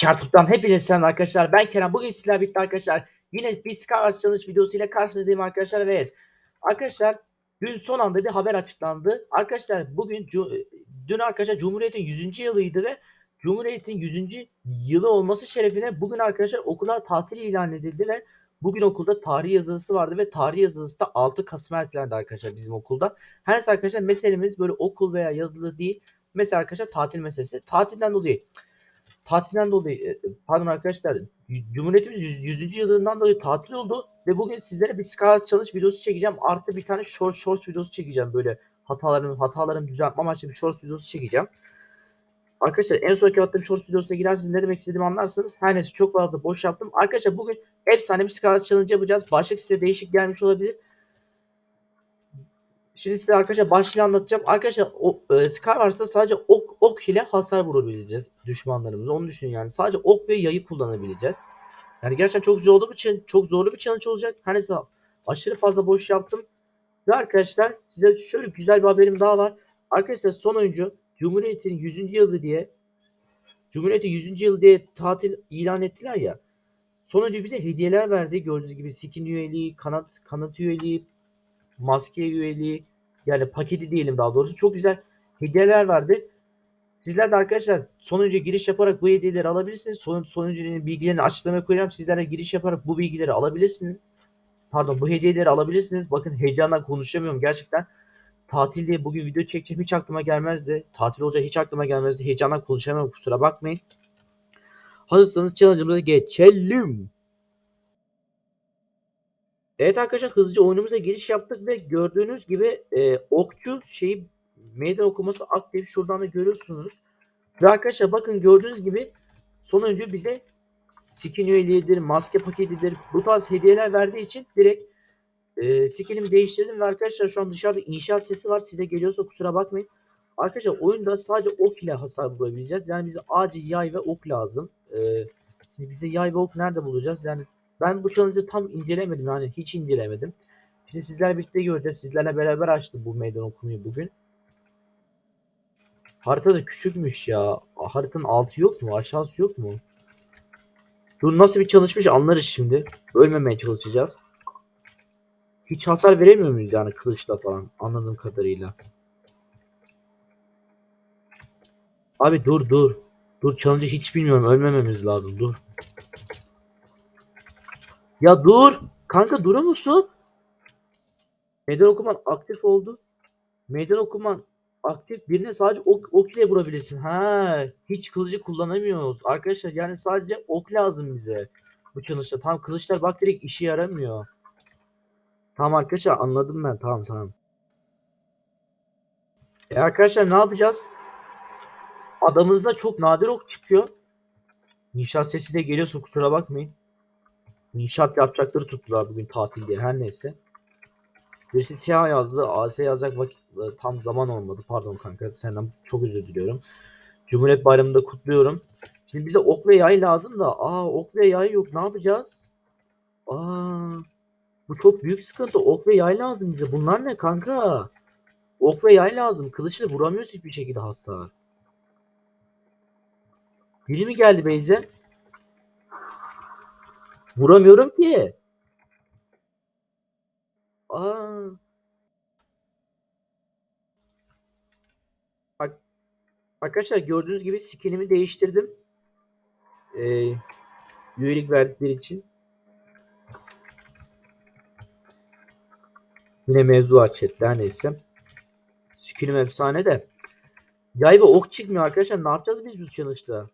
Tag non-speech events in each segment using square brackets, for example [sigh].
Kartup'tan hepinize selam arkadaşlar. Ben Kerem. Bugün sizlerle birlikte arkadaşlar yine bir Skyward Challenge videosu ile karşınızdayım arkadaşlar. Ve evet arkadaşlar dün son anda bir haber açıklandı. Arkadaşlar bugün dün arkadaşlar Cumhuriyet'in 100. yılıydı ve Cumhuriyet'in 100. yılı olması şerefine bugün arkadaşlar okullar tatil ilan edildi ve bugün okulda tarih yazılısı vardı ve tarih yazılısı da 6 Kasım ertelendi arkadaşlar bizim okulda. Her neyse arkadaşlar meselemiz böyle okul veya yazılı değil. Mesela arkadaşlar tatil meselesi. Tatilden dolayı tatilden dolayı e, pardon arkadaşlar Cumhuriyetimiz 100. 100. yılından dolayı tatil oldu ve bugün sizlere bir Scala çalış videosu çekeceğim. Artı bir tane short short videosu çekeceğim böyle hatalarımı hatalarımı düzeltme amaçlı bir short videosu çekeceğim. Arkadaşlar en sonki attığım short videosuna girerseniz ne demek istediğimi anlarsınız. Her neyse çok fazla boş yaptım. Arkadaşlar bugün efsane bir Scala challenge yapacağız. Başlık size değişik gelmiş olabilir. Şimdi size arkadaşlar başlığı anlatacağım. Arkadaşlar o, e, Skywars'ta sadece ok, ok ile hasar vurabileceğiz düşmanlarımıza. Onu düşünün yani. Sadece ok ve yayı kullanabileceğiz. Yani gerçekten çok zor olduğu için çok zorlu bir challenge olacak. Her neyse aşırı fazla boş yaptım. Ve arkadaşlar size şöyle güzel bir haberim daha var. Arkadaşlar son oyuncu Cumhuriyet'in 100. yılı diye Cumhuriyet'in 100. yılı diye tatil ilan ettiler ya. Sonuncu bize hediyeler verdi. Gördüğünüz gibi skin üyeliği, kanat kanat üyeliği, maske üyeliği yani paketi diyelim daha doğrusu çok güzel hediyeler verdi. Sizler de arkadaşlar sonuncu giriş yaparak bu hediyeleri alabilirsiniz. Son, sonuncunun bilgilerini açıklamaya koyacağım. Sizler de giriş yaparak bu bilgileri alabilirsiniz. Pardon bu hediyeleri alabilirsiniz. Bakın heyecandan konuşamıyorum gerçekten. Tatil diye bugün video çekeceğim hiç aklıma gelmezdi. Tatil olacak hiç aklıma gelmezdi. Heyecandan konuşamıyorum kusura bakmayın. Hazırsanız challenge'ımıza geçelim. Evet arkadaşlar hızlıca oyunumuza giriş yaptık ve gördüğünüz gibi e, okçu şeyi meydan okuması aktif. Şuradan da görüyorsunuz. Ve arkadaşlar bakın gördüğünüz gibi sonuncu bize skin üyeliğidir, maske paketidir bu tarz hediyeler verdiği için direkt e, skinimi değiştirdim ve arkadaşlar şu an dışarıda inşaat sesi var. Size geliyorsa kusura bakmayın. Arkadaşlar oyunda sadece ok ile hasar vurabileceğiz. Yani bize acil yay ve ok lazım. E, bize yay ve ok nerede bulacağız? Yani ben bu challenge'ı tam incelemedim yani hiç incelemedim. Şimdi sizlerle birlikte göreceğiz. Sizlerle beraber açtım bu meydan okumayı bugün. Harita da küçükmüş ya. Haritanın altı yok mu? Aşağısı yok mu? Dur nasıl bir çalışmış anlarız şimdi. Ölmemeye çalışacağız. Hiç hasar veremiyor muyuz yani kılıçla falan anladığım kadarıyla. Abi dur dur. Dur challenge'ı hiç bilmiyorum. Ölmememiz lazım. Dur. Ya dur. Kanka durur musun? Meydan okuman aktif oldu. Meydan okuman aktif. Birine sadece ok, ok ile vurabilirsin. Ha, hiç kılıcı kullanamıyoruz. Arkadaşlar yani sadece ok lazım bize. Bu challenge'da. Tam kılıçlar bak direkt işe yaramıyor. Tamam arkadaşlar anladım ben. Tamam tamam. E arkadaşlar ne yapacağız? Adamızda çok nadir ok çıkıyor. İnşaat sesi de geliyorsa kusura bakmayın. İnşaat yapacakları tuttular bugün tatil diye her neyse. Birisi siyah yazdı. AS yazacak vakit e, tam zaman olmadı. Pardon kanka senden çok özür diliyorum. Cumhuriyet Bayramı'nı da kutluyorum. Şimdi bize ok ve yay lazım da. Aa ok ve yay yok. Ne yapacağız? Aa bu çok büyük sıkıntı. Ok ve yay lazım bize. Bunlar ne kanka? Ok ve yay lazım. Kılıçla vuramıyoruz hiçbir şekilde hasta. Biri mi geldi Beyze? Vuramıyorum ki. Aa. Bak, arkadaşlar gördüğünüz gibi skinimi değiştirdim. Ee, üyelik verdikleri için. Yine mevzu her neyse. Skinim efsane de. Yay ve ok çıkmıyor arkadaşlar. Ne yapacağız biz bu challenge'da?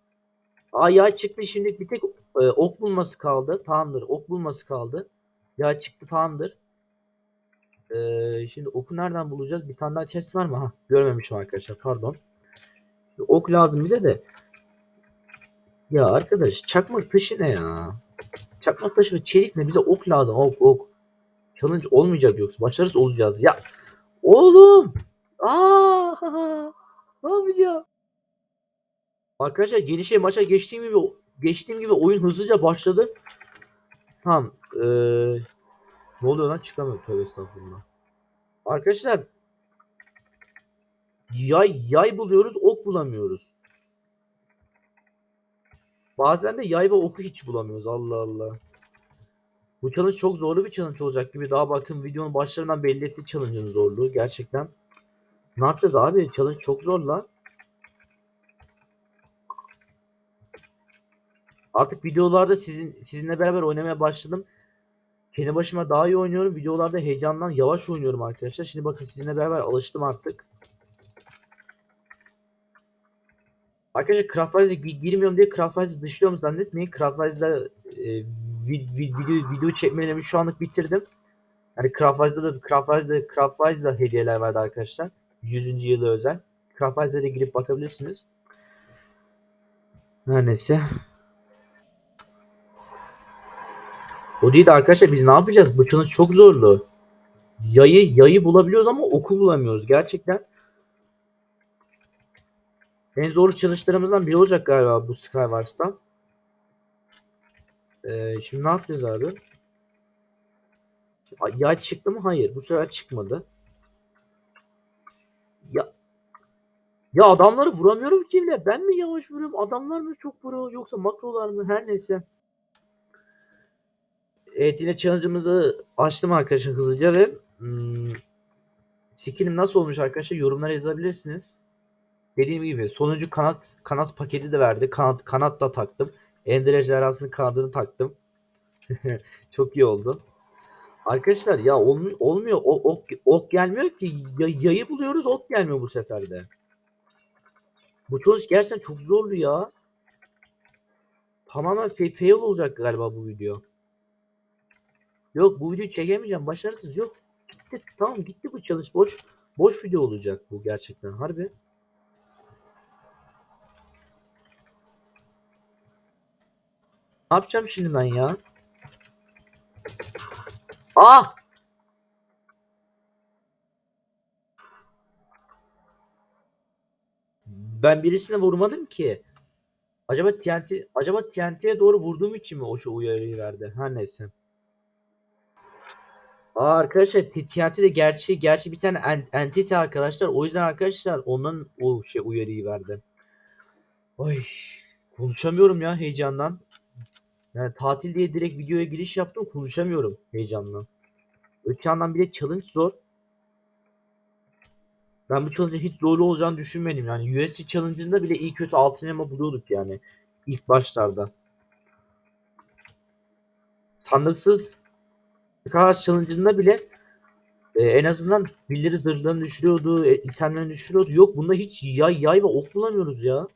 Aa yay çıktı şimdi bir tek e, ok bulması kaldı. Tamamdır. Ok bulması kaldı. Yay çıktı tamamdır. Ee, şimdi oku nereden bulacağız? Bir tane daha chest var mı? Ha, görmemişim arkadaşlar. Pardon. Şimdi ok lazım bize de. Ya arkadaş çakmak taşı ne ya? Çakmak taşı ve çelik ne? Bize ok lazım. Ok ok. Challenge olmayacak yoksa. Başarısız olacağız. Ya oğlum. Aa! [laughs] Ne yapacağım? Arkadaşlar gelişe maça geçtiğim gibi geçtiğim gibi oyun hızlıca başladı. Tamam. Ee, ne oluyor lan? Çıkamıyorum. Tövbe estağfurullah. Arkadaşlar yay yay buluyoruz, ok bulamıyoruz. Bazen de yay ve oku hiç bulamıyoruz. Allah Allah. Bu challenge çok zorlu bir challenge olacak gibi. Daha bakın videonun başlarından belli etti challenge'ın zorluğu. Gerçekten. Ne yapacağız abi? Challenge çok zor lan. Artık videolarda sizin sizinle beraber oynamaya başladım. Kendi başıma daha iyi oynuyorum. Videolarda heyecandan yavaş oynuyorum arkadaşlar. Şimdi bakın sizinle beraber alıştım artık. Arkadaşlar Craftwise'e gi- girmiyorum diye Craftwise'ı dışlıyorum zannetmeyin. Craftwise'da e, vid- vid- video, video çekmelerimi şu anlık bitirdim. Yani Craftwise'da da Craftwise'da Craftwise'da hediyeler vardı arkadaşlar. 100. yılı özel. Craftwise'da da girip bakabilirsiniz. Her neyse. O değil de arkadaşlar biz ne yapacağız? Challenge çok zorlu. Yayı yayı bulabiliyoruz ama oku bulamıyoruz gerçekten. En zorlu challenge'larımızdan biri olacak galiba bu Skywars'ta. Ee, şimdi ne yapacağız abi? Yay çıktı mı? Hayır. Bu sefer çıkmadı. Ya ya adamları vuramıyorum ki bile. Ben mi yavaş vuruyorum? Adamlar mı çok vuruyor? Yoksa makrolar mı? Her neyse. Evet yine challenge'ımızı açtım arkadaşlar hızlıca ve hmm, skillim nasıl olmuş arkadaşlar yorumlara yazabilirsiniz. Dediğim gibi sonuncu kanat kanat paketi de verdi. Kanat kanat da taktım. Ender ejderhasının kanadını taktım. [laughs] Çok iyi oldu. Arkadaşlar ya olmuyor, olmuyor. O, ok, ok gelmiyor ki. Ya, yayı buluyoruz ok gelmiyor bu sefer de. Bu çocuk gerçekten çok zorlu ya. Tamamen fa- fail olacak galiba bu video. Yok bu videoyu çekemeyeceğim. Başarısız yok. Gitti. Tamam gitti bu çalış. Boş boş video olacak bu gerçekten. Harbi. Ne yapacağım şimdi ben ya? Ah! Ben birisine vurmadım ki. Acaba TNT acaba TNT'ye doğru vurduğum için mi o şu uyarıyı verdi? Her neyse. Aa arkadaşlar TNT de gerçi gerçi bir tane en- entity arkadaşlar. O yüzden arkadaşlar onun o şey uyarıyı verdi. Ay konuşamıyorum ya heyecandan. Yani tatil diye direkt videoya giriş yaptım konuşamıyorum heyecandan. Öte yandan bir de challenge zor. Ben bu challenge'ın hiç zorlu olacağını düşünmedim yani. USG challenge'ında bile iyi kötü altın elma buluyorduk yani. ilk başlarda. Sandıksız Skyhash challenge'ında bile e, en azından birileri zırhlarını düşürüyordu, e, itemlerini düşürüyordu. Yok bunda hiç yay, yay ve ok bulamıyoruz ya.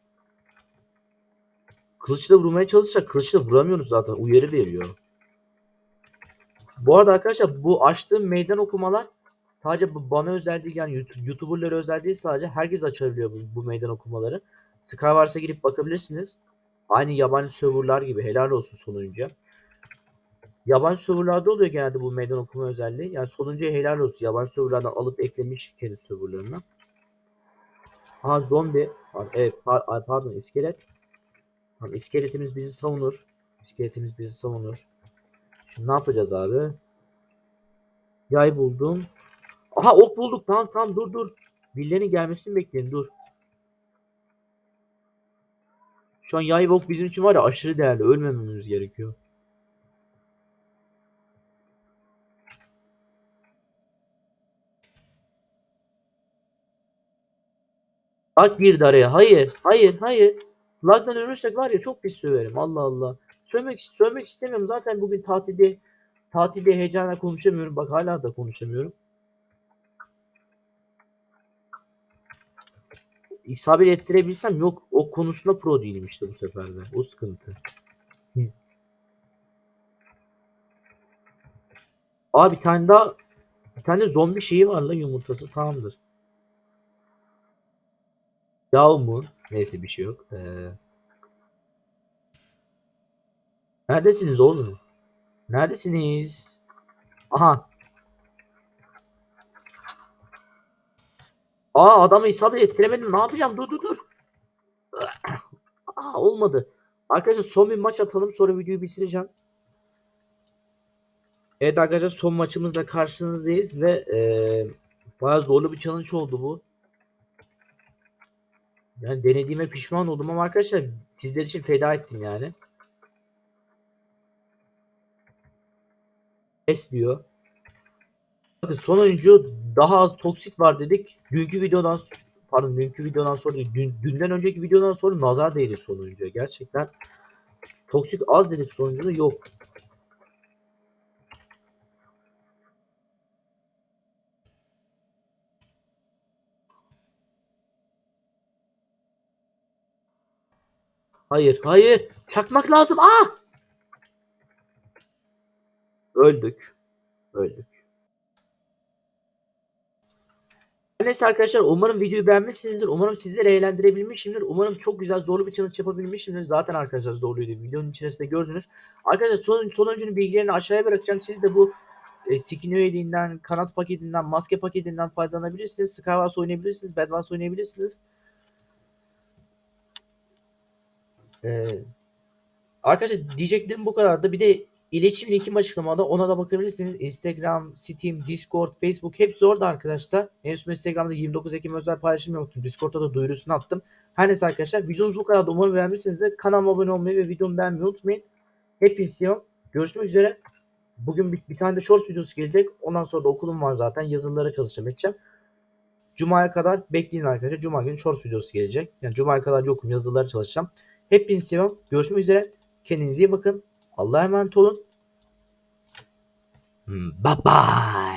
Kılıçla vurmaya çalışsak kılıçla vuramıyoruz zaten. Uyarı veriyor. Bu arada arkadaşlar bu açtığım meydan okumalar sadece bana özel değil yani YouTube- YouTuber'lara özel değil sadece herkes açabiliyor bu, bu meydan okumaları. Skywars'a girip bakabilirsiniz. Aynı yabancı serverlar gibi helal olsun sonuncuya. Yabancı serverlarda oluyor genelde bu meydan okuma özelliği. Yani sonuncuya helal olsun. Yabancı serverlardan alıp eklemiş kendi serverlarına. Ha zombi. Evet par- pardon iskelet. Tamam iskeletimiz bizi savunur. İskeletimiz bizi savunur. Şimdi ne yapacağız abi? Yay buldum. Aha ok bulduk. Tamam tamam dur dur. Birilerinin gelmesini bekleyin dur. Şu an yay ok bizim için var ya aşırı değerli. Ölmememiz gerekiyor. Bak girdi araya. Hayır. Hayır. Hayır. Lag'dan ölürsek var ya çok pis söverim. Allah Allah. Sövmek, sövmek istemiyorum. Zaten bugün tatilde tatilde heyecanla konuşamıyorum. Bak hala da konuşamıyorum. İsabet ettirebilsem yok. O konusunda pro değilim işte bu sefer de. O sıkıntı. Hı. Aa bir tane daha bir tane zombi şeyi var lan yumurtası tamamdır. Yav mu? Neyse bir şey yok. Ee... Neredesiniz oğlum? Neredesiniz? Aha. Aa adamı isabet ettiremedim. Ne yapacağım? Dur dur dur. Aa olmadı. Arkadaşlar son bir maç atalım sonra videoyu bitireceğim. Evet arkadaşlar son maçımızda karşınızdayız ve eee bayağı zorlu bir challenge oldu bu. Yani denediğime pişman oldum ama arkadaşlar sizler için feda ettim yani. Es diyor. Bakın son oyuncu daha az toksik var dedik. Dünkü videodan pardon dünkü videodan sonra değil, dün, dünden önceki videodan sonra nazar değdi son oyuncuya. Gerçekten toksik az dedik sonucunu yok. Hayır, hayır. Çakmak lazım. Ah! Öldük. Öldük. Neyse arkadaşlar umarım videoyu beğenmişsinizdir. Umarım sizleri eğlendirebilmişimdir. Umarım çok güzel zorlu bir challenge yapabilmişimdir. Zaten arkadaşlar zorluydu. Videonun içerisinde gördünüz. Arkadaşlar son, sonuncunun bilgilerini aşağıya bırakacağım. Siz de bu e, skin üyeliğinden, kanat paketinden, maske paketinden faydalanabilirsiniz. Skywars oynayabilirsiniz. Bedwars oynayabilirsiniz. Ee, arkadaşlar diyeceklerim bu kadardı. Bir de iletişim linkim açıklamada. Ona da bakabilirsiniz. Instagram, Steam, Discord, Facebook hepsi orada arkadaşlar. En son Instagram'da 29 Ekim özel paylaşım yaptım. Discord'da da duyurusunu attım. Her neyse arkadaşlar videomuz bu kadardı. Umarım beğenmişsinizdir. Kanalıma abone olmayı ve videomu beğenmeyi unutmayın. Hepinizi seviyorum. Görüşmek üzere. Bugün bir, bir tane de short videosu gelecek. Ondan sonra da okulum var zaten. Yazılılara çalışacağım edeceğim. Cuma'ya kadar bekleyin arkadaşlar. Cuma günü short videosu gelecek. Yani Cuma'ya kadar yokum. Yazılılara çalışacağım. Hepinizi seviyorum. Görüşmek üzere. Kendinize iyi bakın. Allah'a emanet olun. Hmm, Bye bye.